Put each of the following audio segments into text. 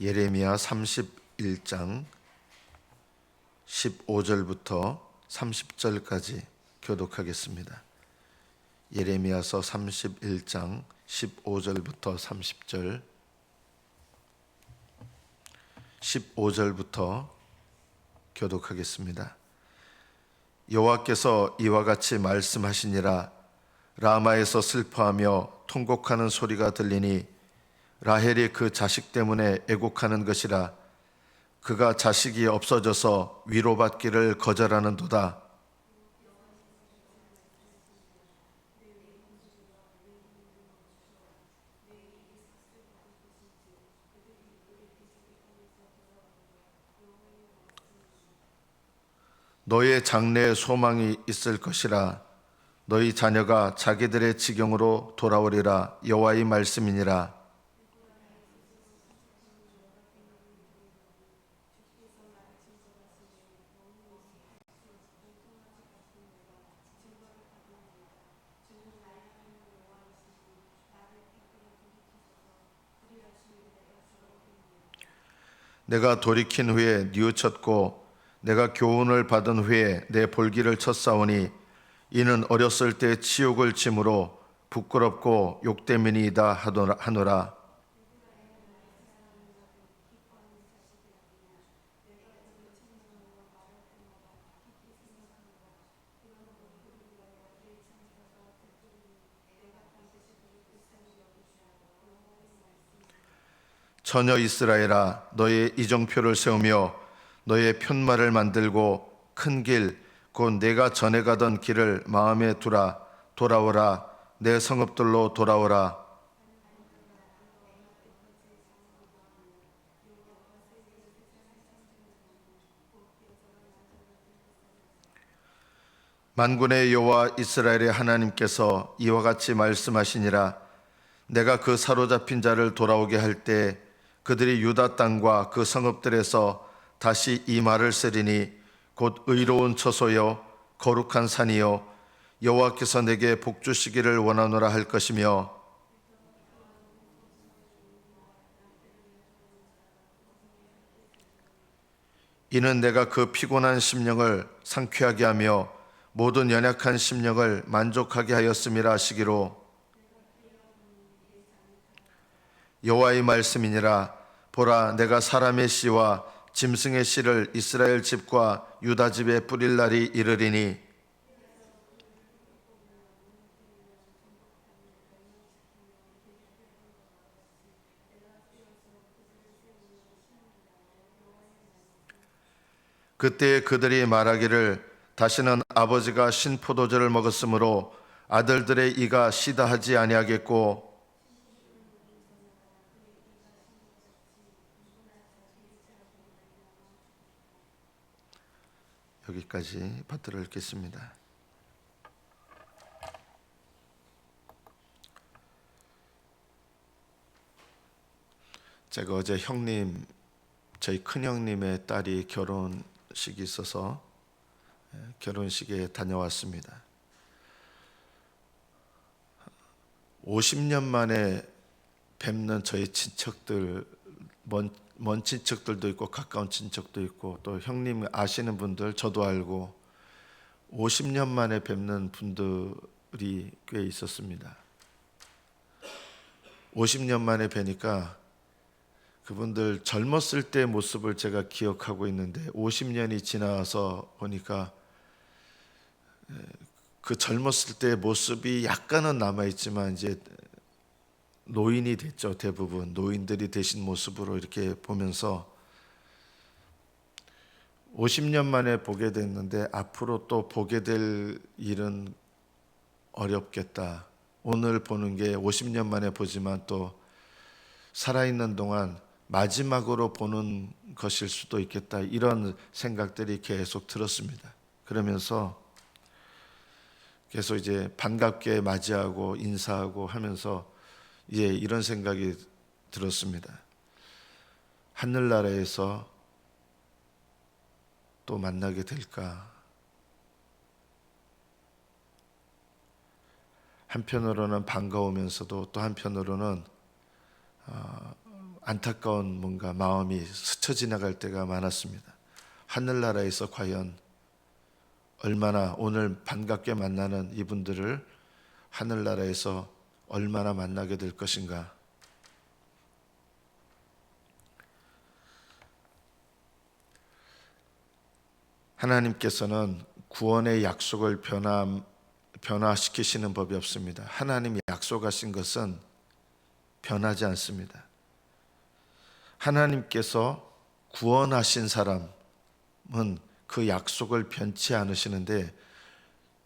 예레미야 31장 15절부터 30절까지 교독하겠습니다. 예레미야서 31장 15절부터 30절 15절부터 교독하겠습니다. 여호와께서 이와 같이 말씀하시니라 라마에서 슬퍼하며 통곡하는 소리가 들리니 라헬이 그 자식 때문에 애곡하는 것이라 그가 자식이 없어져서 위로받기를 거절하는도다. 너의 장래에 소망이 있을 것이라 너희 자녀가 자기들의 지경으로 돌아오리라 여호와의 말씀이니라 내가 돌이킨 후에 뉘우쳤고 내가 교훈을 받은 후에 내 볼기를 쳤사오니 이는 어렸을 때 치욕을 짐으로 부끄럽고 욕되민이다 하노라- 처녀 이스라엘아 너의 이정표를 세우며 너의 편말을 만들고 큰 길 곧 내가 전에 가던 길을 마음에 두라. 돌아오라. 내 성읍들로 돌아오라. 만군의 여호와 이스라엘의 하나님께서 이와 같이 말씀하시니라. 내가 그 사로잡힌 자를 돌아오게 할때 그들이 유다 땅과 그 성읍들에서 다시 이 말을 쓰리니 곧 의로운 처소여 거룩한 산이여 여호와께서 내게 복 주시기를 원하노라 할 것이며. 이는 내가 그 피곤한 심령을 상쾌하게 하며 모든 연약한 심령을 만족하게 하였음이라 하시기로. 여호와의 말씀이니라 보라 내가 사람의 씨와 짐승의 씨를 이스라엘 집과 유다 집에 뿌릴 날이 이르리니. 그때 그들이 말하기를 다시는 아버지가 신포도주를 먹었으므로 아들들의 이가 시다 하지 아니하겠고 여기까지 받들어 읽겠습니다. 제가 어제 형님, 저희 큰 형님의 딸이 결혼식이 있어서 예, 결혼식에 다녀왔습니다. 50년 만에 뵙는 저희 친척들 먼, 먼 친척들도 있고 가까운 친척도 있고 또 형님 아시는 분들 저도 알고 50년 만에 뵙는 분들이 꽤 있었습니다. 50년 만에 뵈니까 그분들 젊었을 때 모습을 제가 기억하고 있는데 50년이 지나서 보니까 그 젊었을 때 모습이 약간은 남아 있지만 이제 노인이 됐죠 대부분 노인들이 되신 모습으로 이렇게 보면서 50년 만에 보게 됐는데 앞으로 또 보게 될 일은 어렵겠다. 오늘 보는 게 50년 만에 보지만 또 살아있는 동안 마지막으로 보는 것일 수도 있겠다. 이런 생각들이 계속 들었습니다. 그러면서 계속 이제 반갑게 맞이하고 인사하고 하면서 예, 이런 생각이 들었습니다. 하늘나라에서 또 만나게 될까? 한편으로는 반가우면서도 또 한편으로는 어, 안타까운 뭔가 마음이 스쳐 지나갈 때가 많았습니다. 하늘나라에서 과연 얼마나 오늘 반갑게 만나는 이분들을 하늘나라에서 얼마나 만나게 될 것인가. 하나님께서는 구원의 약속을 변화, 변화시키시는 법이 없습니다. 하나님이 약속하신 것은 변하지 않습니다. 하나님께서 구원하신 사람은 그 약속을 변치 않으시는데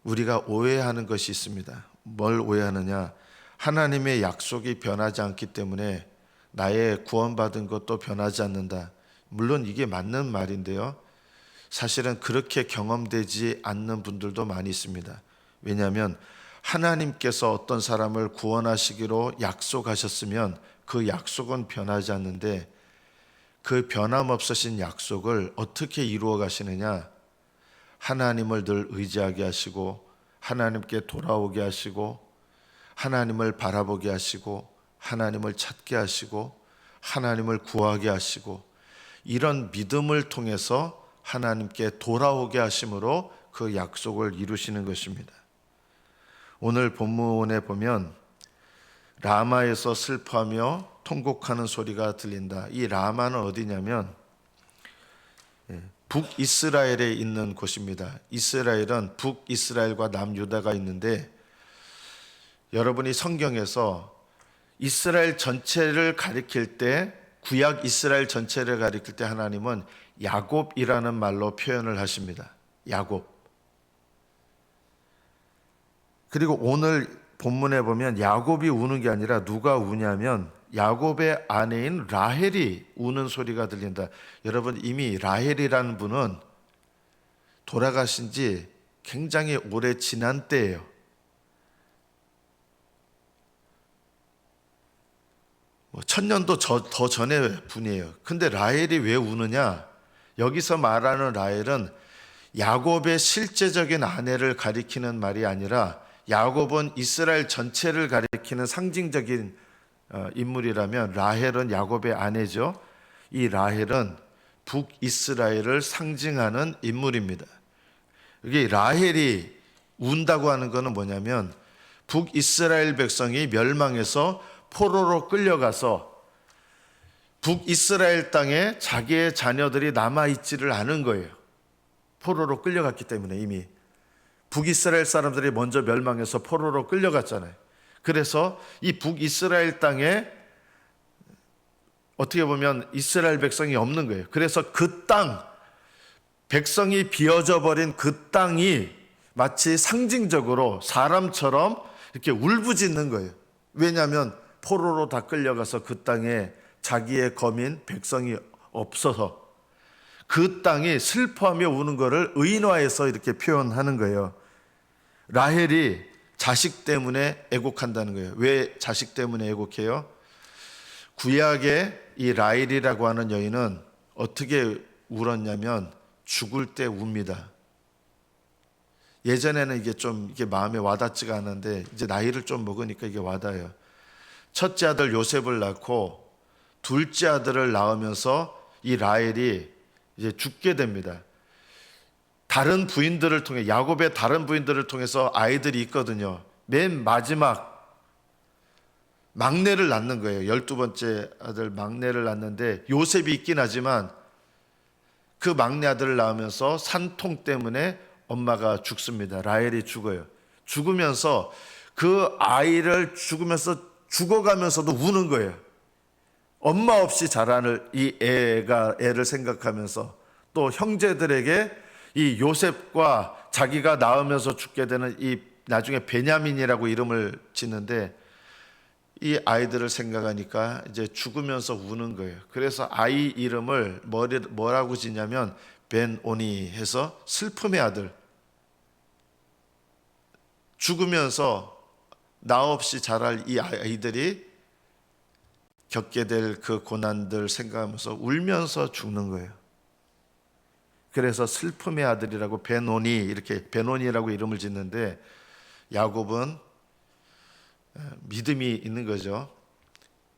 우리가 오해하는 것이 있습니다. 뭘 오해하느냐? 하나님의 약속이 변하지 않기 때문에 나의 구원받은 것도 변하지 않는다. 물론 이게 맞는 말인데요. 사실은 그렇게 경험되지 않는 분들도 많이 있습니다. 왜냐하면 하나님께서 어떤 사람을 구원하시기로 약속하셨으면 그 약속은 변하지 않는데 그 변함없으신 약속을 어떻게 이루어 가시느냐? 하나님을 늘 의지하게 하시고 하나님께 돌아오게 하시고 하나님을 바라보게 하시고 하나님을 찾게 하시고 하나님을 구하게 하시고 이런 믿음을 통해서 하나님께 돌아오게 하심으로 그 약속을 이루시는 것입니다. 오늘 본문에 보면 라마에서 슬퍼하며 통곡하는 소리가 들린다. 이 라마는 어디냐면 예, 북이스라엘에 있는 곳입니다. 이스라엘은 북이스라엘과 남유다가 있는데 여러분이 성경에서 이스라엘 전체를 가리킬 때 구약 이스라엘 전체를 가리킬 때 하나님은 야곱이라는 말로 표현을 하십니다. 야곱. 그리고 오늘 본문에 보면 야곱이 우는 게 아니라 누가 우냐면 야곱의 아내인 라헬이 우는 소리가 들린다. 여러분 이미 라헬이라는 분은 돌아가신 지 굉장히 오래 지난 때예요. 천년도 저- 더 전의 분이에요. 근데 라헬이 왜 우느냐? 여기서 말하는 라헬은 야곱의 실제적인 아내를 가리키는 말이 아니라 야곱은 이스라엘 전체를 가리키는 상징적인 어, 인물이라면 라헬은 야곱의 아내죠. 이 라헬은 북이스라엘을 상징하는 인물입니다. 이게 라헬이 운다고 하는 것은 뭐냐면 북이스라엘 백성이 멸망해서 포로로 끌려가서 북이스라엘 땅에 자기의 자녀들이 남아 있지를 않은 거예요. 포로로 끌려갔기 때문에 이미 북이스라엘 사람들이 먼저 멸망해서 포로로 끌려갔잖아요. 그래서 이 북이스라엘 땅에 어떻게 보면 이스라엘 백성이 없는 거예요. 그래서 그 땅, 백성이 비어져 버린 그 땅이 마치 상징적으로 사람처럼 이렇게 울부짖는 거예요. 왜냐하면 포로로 다 끌려가서 그 땅에 자기의 거민 백성이 없어서 그 땅이 슬퍼하며 우는 것을 의인화해서 이렇게 표현하는 거예요. 라헬이 자식 때문에 애곡한다는 거예요. 왜 자식 때문에 애곡해요? 구약의 이 라헬이라고 하는 여인은 어떻게 울었냐면 죽을 때 웁니다. 예전에는 이게 좀 이게 마음에 와닿지가 않은데 이제 나이를 좀 먹으니까 이게 와닿아요. 첫째 아들 요셉을 낳고 둘째 아들을 낳으면서 이 라헬이 이제 죽게 됩니다. 다른 부인들을 통해 야곱의 다른 부인들을 통해서 아이들이 있거든요. 맨 마지막 막내를 낳는 거예요. 열두 번째 아들 막내를 낳는데 요셉이 있긴 하지만 그 막내 아들을 낳으면서 산통 때문에 엄마가 죽습니다. 라헬이 죽어요. 죽으면서 그 아이를 죽으면서 죽어가면서도 우는 거예요. 엄마 없이 자라는 이 애가 애를 생각하면서 또 형제들에게 이 요셉과 자기가 낳으면서 죽게 되는 이 나중에 베냐민이라고 이름을 짓는데 이 아이들을 생각하니까 이제 죽으면서 우는 거예요. 그래서 아이 이름을 뭐리, 뭐라고 짓냐면 벤오니 해서 슬픔의 아들. 죽으면서 나 없이 자랄 이 아이들이 겪게 될 그 고난들 생각하면서 울면서 죽는 거예요. 그래서 슬픔의 아들이라고 베노니 이렇게 베노니라고 이름을 짓는데 야곱은 믿음이 있는 거죠.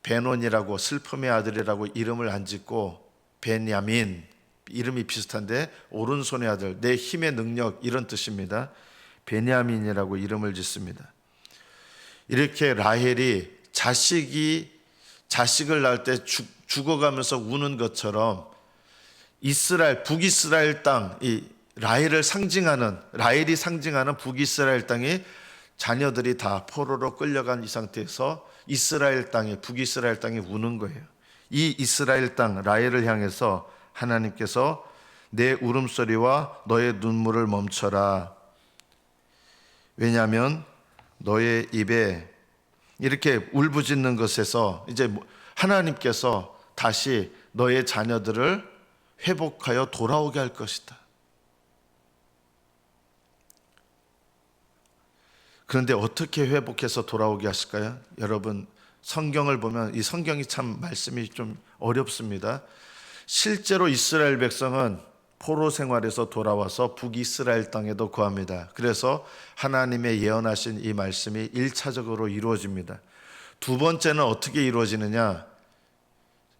베논이라고 슬픔의 아들이라고 이름을 안 짓고 베냐민 이름이 비슷한데 오른손의 아들 내 힘의 능력 이런 뜻입니다. 베냐민이라고 이름을 짓습니다. 이렇게 라헬이 자식이 자식을 낳을 때 죽, 죽어가면서 우는 것처럼 이스라엘 북이스라엘 땅 이 라헬을 상징하는 라헬이 상징하는 북이스라엘 땅이 자녀들이 다 포로로 끌려간 이 상태에서 이스라엘 땅에 북이스라엘 땅에 우는 거예요. 이 이스라엘 땅 라헬을 향해서 하나님께서 내 울음소리와 너의 눈물을 멈춰라. 왜냐하면 너의 입에 이렇게 울부짖는 것에서 이제 뭐 하나님께서 다시 너의 자녀들을 회복하여 돌아오게 할 것이다. 그런데 어떻게 회복해서 돌아오게 하실까요? 여러분 성경을 보면 이 성경이 참 말씀이 좀 어렵습니다. 실제로 이스라엘 백성은 포로 생활에서 돌아와서 북이스라엘 땅에도 거합니다. 그래서 하나님의 예언하신 이 말씀이 1차적으로 이루어집니다. 두 번째는 어떻게 이루어지느냐?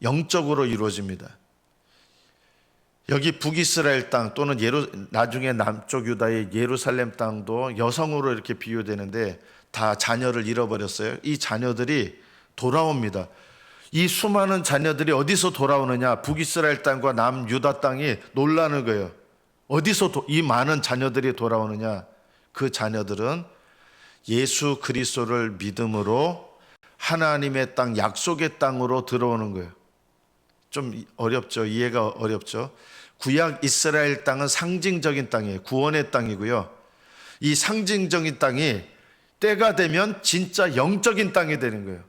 영적으로 이루어집니다. 여기 북이스라엘 땅 또는 예루, 나중에 남쪽 유다의 예루살렘 땅도 여성으로 이렇게 비유되는데 다 자녀를 잃어버렸어요. 이 자녀들이 돌아옵니다. 이 수많은 자녀들이 어디서 돌아오느냐? 북이스라엘 땅과 남유다 땅이 놀라는 거예요. 어디서 도, 이 많은 자녀들이 돌아오느냐? 그 자녀들은 예수 그리스도를 믿음으로 하나님의 땅 약속의 땅으로 들어오는 거예요. 좀 어렵죠. 이해가 어렵죠. 구약 이스라엘 땅은 상징적인 땅이에요. 구원의 땅이고요. 이 상징적인 땅이 때가 되면 진짜 영적인 땅이 되는 거예요.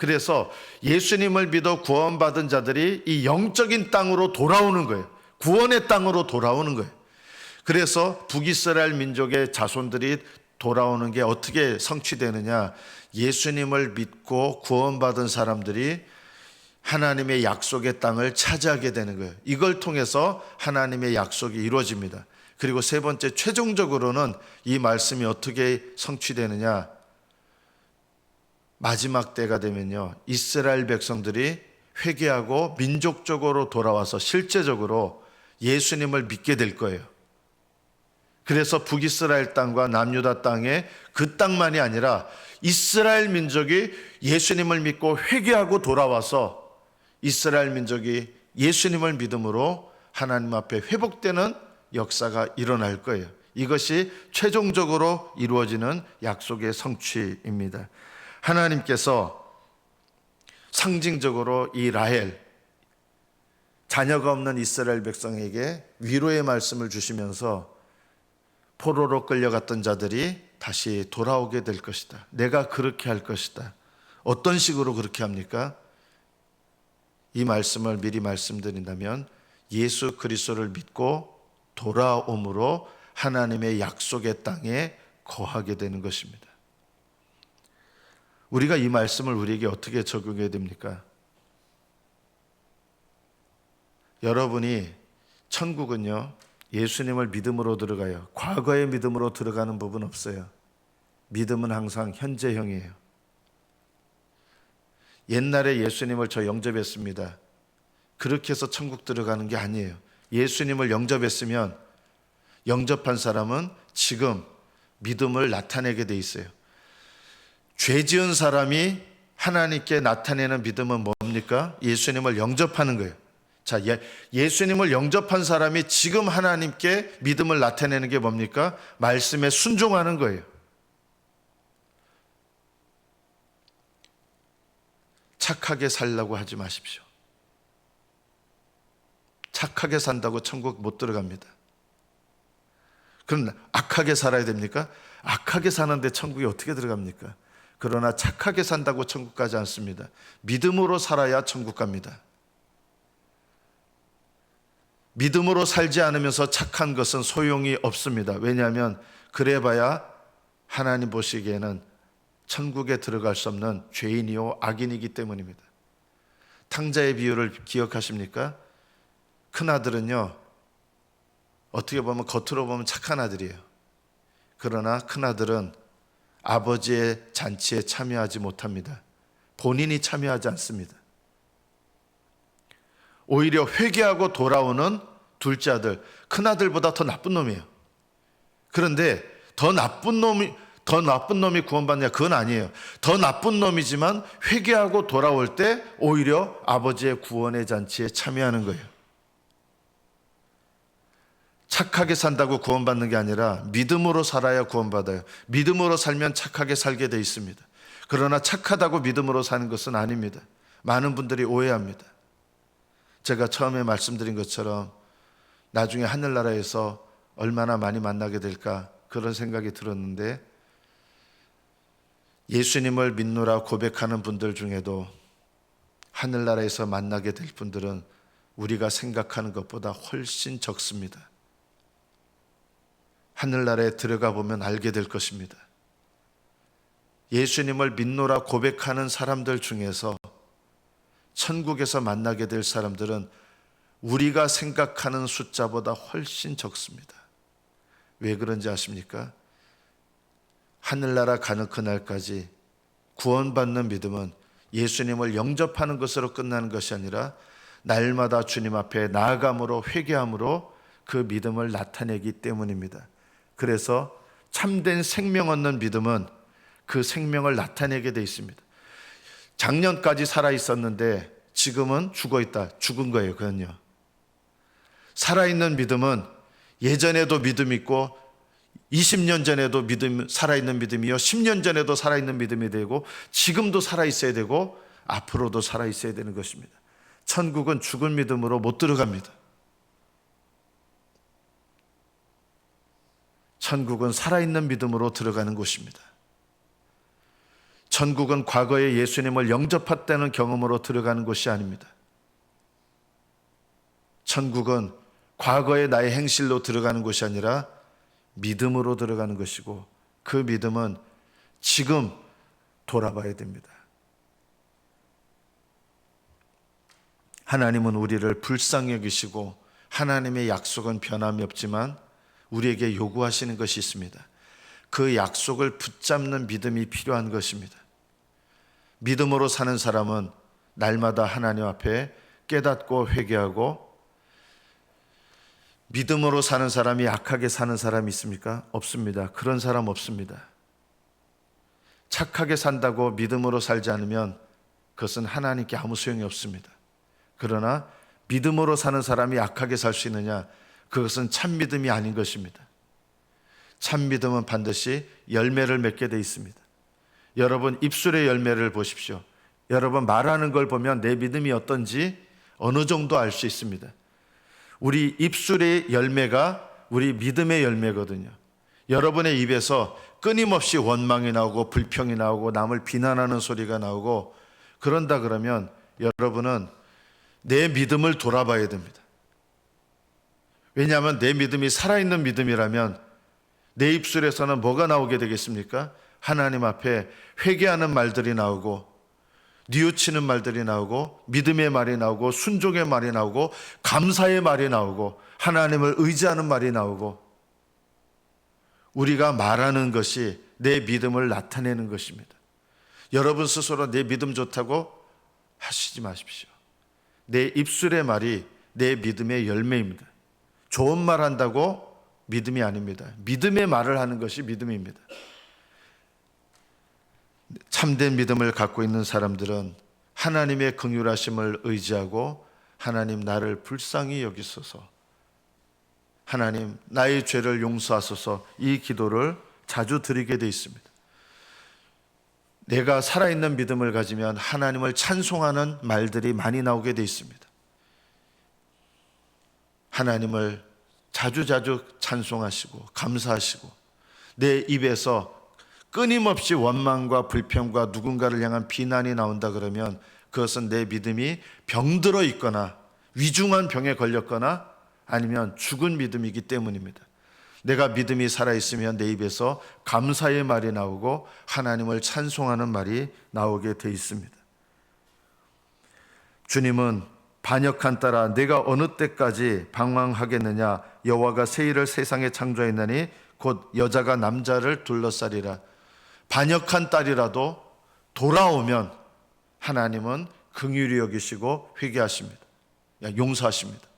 그래서 예수님을 믿어 구원받은 자들이 이 영적인 땅으로 돌아오는 거예요. 구원의 땅으로 돌아오는 거예요. 그래서 북이스라엘 민족의 자손들이 돌아오는 게 어떻게 성취되느냐? 예수님을 믿고 구원받은 사람들이 하나님의 약속의 땅을 차지하게 되는 거예요. 이걸 통해서 하나님의 약속이 이루어집니다. 그리고 세 번째, 최종적으로는 이 말씀이 어떻게 성취되느냐? 마지막 때가 되면요. 이스라엘 백성들이 회개하고 민족적으로 돌아와서 실제적으로 예수님을 믿게 될 거예요. 그래서 북이스라엘 땅과 남유다 땅에 그 땅만이 아니라 이스라엘 민족이 예수님을 믿고 회개하고 돌아와서 이스라엘 민족이 예수님을 믿음으로 하나님 앞에 회복되는 역사가 일어날 거예요. 이것이 최종적으로 이루어지는 약속의 성취입니다. 하나님께서 상징적으로 이 라헬 자녀가 없는 이스라엘 백성에게 위로의 말씀을 주시면서 포로로 끌려갔던 자들이 다시 돌아오게 될 것이다. 내가 그렇게 할 것이다. 어떤 식으로 그렇게 합니까? 이 말씀을 미리 말씀드린다면 예수 그리스도를 믿고 돌아옴으로 하나님의 약속의 땅에 거하게 되는 것입니다. 우리가 이 말씀을 우리에게 어떻게 적용해야 됩니까? 여러분이 천국은요, 예수님을 믿음으로 들어가요. 과거의 믿음으로 들어가는 법은 없어요. 믿음은 항상 현재형이에요. 옛날에 예수님을 저 영접했습니다. 그렇게 해서 천국 들어가는 게 아니에요. 예수님을 영접했으면 영접한 사람은 지금 믿음을 나타내게 돼 있어요. 죄 지은 사람이 하나님께 나타내는 믿음은 뭡니까? 예수님을 영접하는 거예요. 자, 예, 예수님을 영접한 사람이 지금 하나님께 믿음을 나타내는 게 뭡니까? 말씀에 순종하는 거예요. 착하게 살라고 하지 마십시오. 착하게 산다고 천국 못 들어갑니다. 그럼 악하게 살아야 됩니까? 악하게 사는데 천국에 어떻게 들어갑니까? 그러나 착하게 산다고 천국 가지 않습니다. 믿음으로 살아야 천국 갑니다. 믿음으로 살지 않으면서 착한 것은 소용이 없습니다. 왜냐하면 그래봐야 하나님 보시기에는 천국에 들어갈 수 없는 죄인이요 악인이기 때문입니다. 탕자의 비유를 기억하십니까? 큰 아들은요 어떻게 보면 겉으로 보면 착한 아들이에요. 그러나 큰 아들은 아버지의 잔치에 참여하지 못합니다. 본인이 참여하지 않습니다. 오히려 회개하고 돌아오는 둘째 아들, 큰 아들보다 더 나쁜 놈이에요. 그런데 더 나쁜 놈이 더 나쁜 놈이 구원받냐? 그건 아니에요. 더 나쁜 놈이지만 회개하고 돌아올 때 오히려 아버지의 구원의 잔치에 참여하는 거예요. 착하게 산다고 구원받는 게 아니라 믿음으로 살아야 구원받아요. 믿음으로 살면 착하게 살게 돼 있습니다. 그러나 착하다고 믿음으로 사는 것은 아닙니다. 많은 분들이 오해합니다. 제가 처음에 말씀드린 것처럼 나중에 하늘나라에서 얼마나 많이 만나게 될까 그런 생각이 들었는데 예수님을 믿노라 고백하는 분들 중에도 하늘나라에서 만나게 될 분들은 우리가 생각하는 것보다 훨씬 적습니다. 하늘나라에 들어가 보면 알게 될 것입니다. 예수님을 믿노라 고백하는 사람들 중에서 천국에서 만나게 될 사람들은 우리가 생각하는 숫자보다 훨씬 적습니다. 왜 그런지 아십니까? 하늘나라 가는 그날까지 구원받는 믿음은 예수님을 영접하는 것으로 끝나는 것이 아니라 날마다 주님 앞에 나아감으로 회개함으로 그 믿음을 나타내기 때문입니다. 그래서 참된 생명 얻는 믿음은 그 생명을 나타내게 돼 있습니다. 작년까지 살아 있었는데 지금은 죽어 있다. 죽은 거예요, 그건요. 살아있는 믿음은 예전에도 믿음 있고 20년 전에도 믿음 살아있는 믿음이요. 10년 전에도 살아있는 믿음이 되고 지금도 살아 있어야 되고 앞으로도 살아 있어야 되는 것입니다. 천국은 죽은 믿음으로 못 들어갑니다. 천국은 살아있는 믿음으로 들어가는 곳입니다. 천국은 과거에 예수님을 영접했다는 경험으로 들어가는 곳이 아닙니다. 천국은 과거의 나의 행실로 들어가는 곳이 아니라 믿음으로 들어가는 것이고 그 믿음은 지금 돌아봐야 됩니다. 하나님은 우리를 불쌍히 여기시고 하나님의 약속은 변함이 없지만 우리에게 요구하시는 것이 있습니다. 그 약속을 붙잡는 믿음이 필요한 것입니다. 믿음으로 사는 사람은 날마다 하나님 앞에 깨닫고 회개하고 믿음으로 사는 사람이 약하게 사는 사람이 있습니까? 없습니다. 그런 사람 없습니다. 착하게 산다고 믿음으로 살지 않으면 그것은 하나님께 아무 소용이 없습니다. 그러나 믿음으로 사는 사람이 약하게 살 수 있느냐? 그것은 참 믿음이 아닌 것입니다. 참 믿음은 반드시 열매를 맺게 돼 있습니다. 여러분 입술의 열매를 보십시오. 여러분 말하는 걸 보면 내 믿음이 어떤지 어느 정도 알 수 있습니다. 우리 입술의 열매가 우리 믿음의 열매거든요. 여러분의 입에서 끊임없이 원망이 나오고 불평이 나오고 남을 비난하는 소리가 나오고 그런다 그러면 여러분은 내 믿음을 돌아봐야 됩니다. 왜냐하면 내 믿음이 살아있는 믿음이라면 내 입술에서는 뭐가 나오게 되겠습니까? 하나님 앞에 회개하는 말들이 나오고 뉘우치는 말들이 나오고 믿음의 말이 나오고 순종의 말이 나오고 감사의 말이 나오고 하나님을 의지하는 말이 나오고 우리가 말하는 것이 내 믿음을 나타내는 것입니다. 여러분 스스로 내 믿음 좋다고 하시지 마십시오. 내 입술의 말이 내 믿음의 열매입니다. 좋은 말 한다고 믿음이 아닙니다. 믿음의 말을 하는 것이 믿음입니다. 참된 믿음을 갖고 있는 사람들은 하나님의 긍휼하심을 의지하고 하나님 나를 불쌍히 여기소서 하나님 나의 죄를 용서하소서 이 기도를 자주 드리게 돼 있습니다. 내가 살아있는 믿음을 가지면 하나님을 찬송하는 말들이 많이 나오게 돼 있습니다. 하나님을 자주자주 찬송하시고 감사하시고 내 입에서 끊임없이 원망과 불평과 누군가를 향한 비난이 나온다 그러면 그것은 내 믿음이 병들어 있거나 위중한 병에 걸렸거나 아니면 죽은 믿음이기 때문입니다. 내가 믿음이 살아있으면 내 입에서 감사의 말이 나오고 하나님을 찬송하는 말이 나오게 돼 있습니다. 주님은 반역한 따라 내가 어느 때까지 방황하겠느냐 여호와가 세일을 세상에 창조했나니 곧 여자가 남자를 둘러싸리라 반역한 딸이라도 돌아오면 하나님은 긍휼히 여기시고 회개하십니다. 야, 용서하십니다.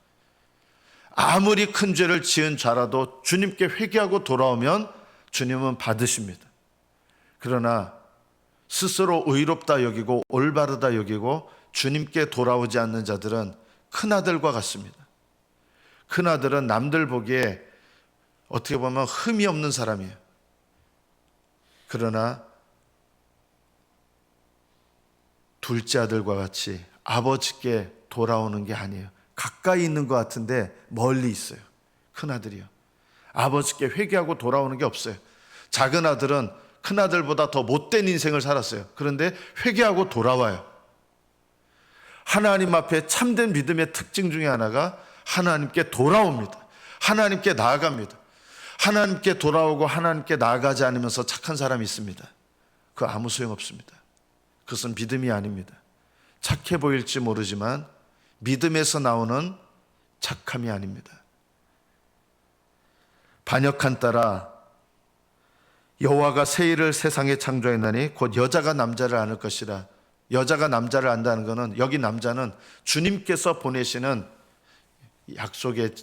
아무리 큰 죄를 지은 자라도 주님께 회개하고 돌아오면 주님은 받으십니다. 그러나 스스로 의롭다 여기고 올바르다 여기고 주님께 돌아오지 않는 자들은 큰아들과 같습니다. 큰아들은 남들 보기에 어떻게 보면 흠이 없는 사람이에요. 그러나 둘째 아들과 같이 아버지께 돌아오는 게 아니에요. 가까이 있는 것 같은데 멀리 있어요. 큰 아들이요. 아버지께 회개하고 돌아오는 게 없어요. 작은 아들은 큰 아들보다 더 못된 인생을 살았어요. 그런데 회개하고 돌아와요. 하나님 앞에 참된 믿음의 특징 중에 하나가 하나님께 돌아옵니다. 하나님께 나아갑니다. 하나님께 돌아오고 하나님께 나아가지 않으면서 착한 사람이 있습니다. 그 아무 소용 없습니다. 그것은 믿음이 아닙니다. 착해 보일지 모르지만 믿음에서 나오는 착함이 아닙니다. 반역한 따라 여호와가 세일을 세상에 창조했나니 곧 여자가 남자를 안을 것이라. 여자가 남자를 안다는 것은 여기 남자는 주님께서 보내시는 약속의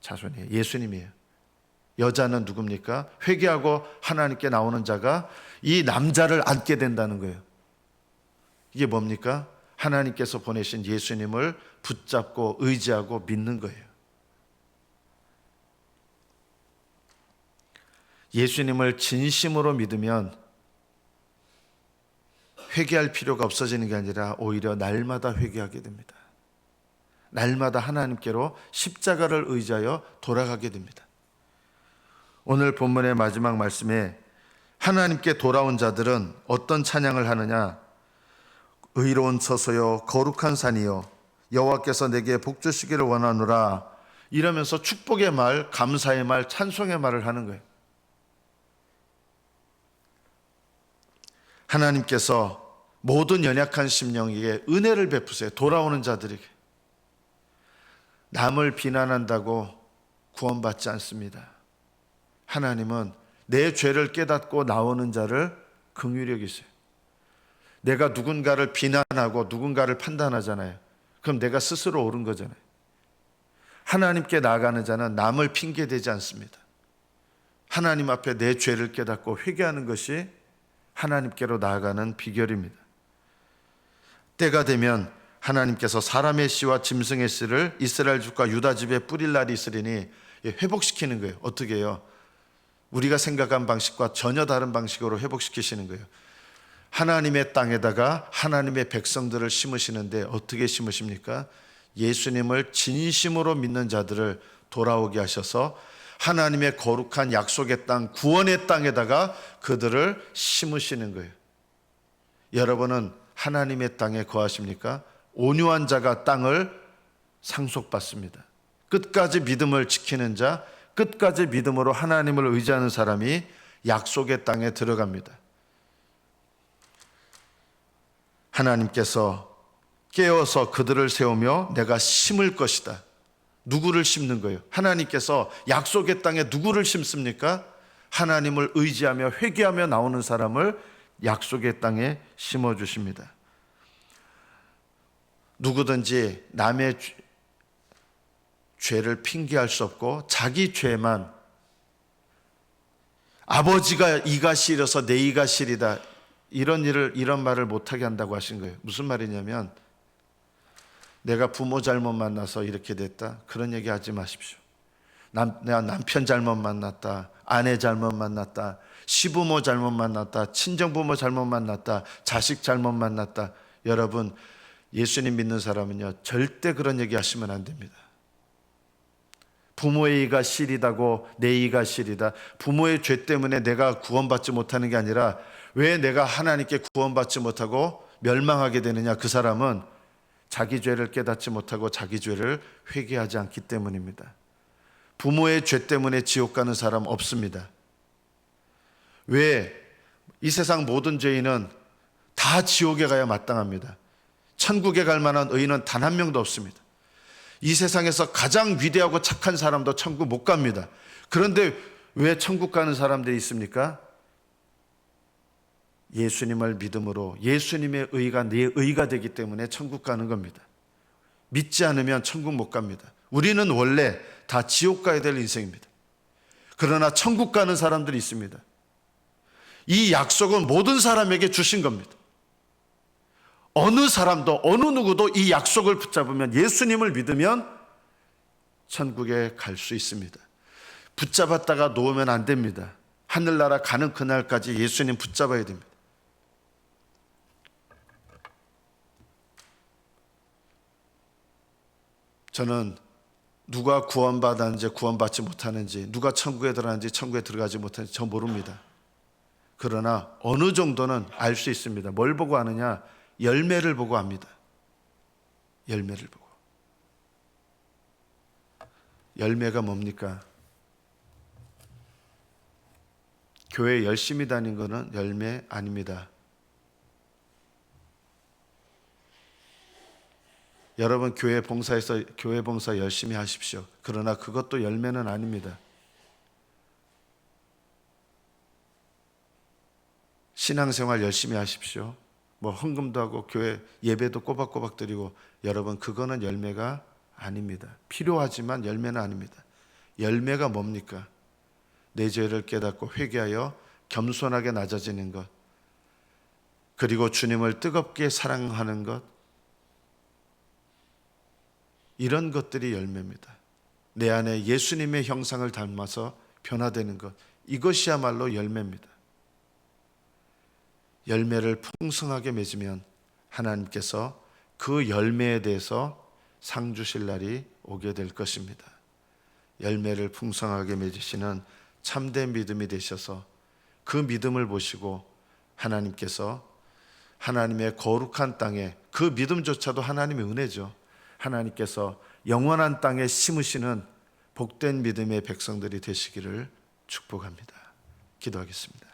자손이에요. 예수님이에요. 여자는 누굽니까? 회개하고 하나님께 나오는 자가 이 남자를 안게 된다는 거예요. 이게 뭡니까? 하나님께서 보내신 예수님을 붙잡고 의지하고 믿는 거예요. 예수님을 진심으로 믿으면 회개할 필요가 없어지는 게 아니라 오히려 날마다 회개하게 됩니다. 날마다 하나님께로 십자가를 의지하여 돌아가게 됩니다. 오늘 본문의 마지막 말씀에 하나님께 돌아온 자들은 어떤 찬양을 하느냐? 의로운 처소요 거룩한 산이요 여호와께서 내게 복 주시기를 원하노라 이러면서 축복의 말, 감사의 말, 찬송의 말을 하는 거예요. 하나님께서 모든 연약한 심령에게 은혜를 베푸세요. 돌아오는 자들에게. 남을 비난한다고 구원받지 않습니다. 하나님은 내 죄를 깨닫고 나오는 자를 긍휼히 여기세요. 내가 누군가를 비난하고 누군가를 판단하잖아요. 그럼 내가 스스로 옳은 거잖아요. 하나님께 나아가는 자는 남을 핑계대지 않습니다. 하나님 앞에 내 죄를 깨닫고 회개하는 것이 하나님께로 나아가는 비결입니다. 때가 되면 하나님께서 사람의 씨와 짐승의 씨를 이스라엘 집과 유다 집에 뿌릴 날이 있으리니 회복시키는 거예요. 어떻게 해요? 우리가 생각한 방식과 전혀 다른 방식으로 회복시키시는 거예요. 하나님의 땅에다가 하나님의 백성들을 심으시는데 어떻게 심으십니까? 예수님을 진심으로 믿는 자들을 돌아오게 하셔서 하나님의 거룩한 약속의 땅, 구원의 땅에다가 그들을 심으시는 거예요. 여러분은 하나님의 땅에 거하십니까? 온유한 자가 땅을 상속받습니다. 끝까지 믿음을 지키는 자, 끝까지 믿음으로 하나님을 의지하는 사람이 약속의 땅에 들어갑니다. 하나님께서 깨어서 그들을 세우며 내가 심을 것이다. 누구를 심는 거예요? 하나님께서 약속의 땅에 누구를 심습니까? 하나님을 의지하며 회개하며 나오는 사람을 약속의 땅에 심어 주십니다. 누구든지 남의 죄를 핑계할 수 없고 자기 죄만 아버지가 이가 싫어서 내 이가 싫이다 이런 일을 이런 말을 못하게 한다고 하신 거예요. 무슨 말이냐면 내가 부모 잘못 만나서 이렇게 됐다 그런 얘기 하지 마십시오. 남, 내가 남편 잘못 만났다, 아내 잘못 만났다, 시부모 잘못 만났다, 친정부모 잘못 만났다, 자식 잘못 만났다. 여러분 예수님 믿는 사람은요 절대 그런 얘기 하시면 안 됩니다. 부모의 이가 실이다고 내 이가 실이다. 부모의 죄 때문에 내가 구원받지 못하는 게 아니라 왜 내가 하나님께 구원받지 못하고 멸망하게 되느냐? 그 사람은 자기 죄를 깨닫지 못하고 자기 죄를 회개하지 않기 때문입니다. 부모의 죄 때문에 지옥 가는 사람 없습니다. 왜? 이 세상 모든 죄인은 다 지옥에 가야 마땅합니다. 천국에 갈 만한 의인은 단 한 명도 없습니다. 이 세상에서 가장 위대하고 착한 사람도 천국 못 갑니다. 그런데 왜 천국 가는 사람들이 있습니까? 예수님을 믿음으로 예수님의 의가 내 의가 되기 때문에 천국 가는 겁니다. 믿지 않으면 천국 못 갑니다. 우리는 원래 다 지옥 가야 될 인생입니다. 그러나 천국 가는 사람들이 있습니다. 이 약속은 모든 사람에게 주신 겁니다. 어느 사람도 어느 누구도 이 약속을 붙잡으면 예수님을 믿으면 천국에 갈 수 있습니다. 붙잡았다가 놓으면 안 됩니다. 하늘나라 가는 그날까지 예수님 붙잡아야 됩니다. 저는 누가 구원받았는지 구원받지 못하는지 누가 천국에 들어가는지 천국에 들어가지 못하는지 저 모릅니다. 그러나 어느 정도는 알 수 있습니다. 뭘 보고 아느냐? 열매를 보고 압니다. 열매를 보고. 열매가 뭡니까? 교회 열심히 다닌 거는 열매 아닙니다. 여러분 교회 봉사에서 교회 봉사 열심히 하십시오. 그러나 그것도 열매는 아닙니다. 신앙생활 열심히 하십시오. 뭐 헌금도 하고 교회 예배도 꼬박꼬박 드리고 여러분 그거는 열매가 아닙니다. 필요하지만 열매는 아닙니다. 열매가 뭡니까? 내 죄를 깨닫고 회개하여 겸손하게 낮아지는 것. 그리고 주님을 뜨겁게 사랑하는 것. 이런 것들이 열매입니다. 내 안에 예수님의 형상을 닮아서 변화되는 것. 이것이야말로 열매입니다. 열매를 풍성하게 맺으면 하나님께서 그 열매에 대해서 상 주실 날이 오게 될 것입니다. 열매를 풍성하게 맺으시는 참된 믿음이 되셔서 그 믿음을 보시고 하나님께서 하나님의 거룩한 땅에 그 믿음조차도 하나님의 은혜죠. 하나님께서 영원한 땅에 심으시는 복된 믿음의 백성들이 되시기를 축복합니다. 기도하겠습니다.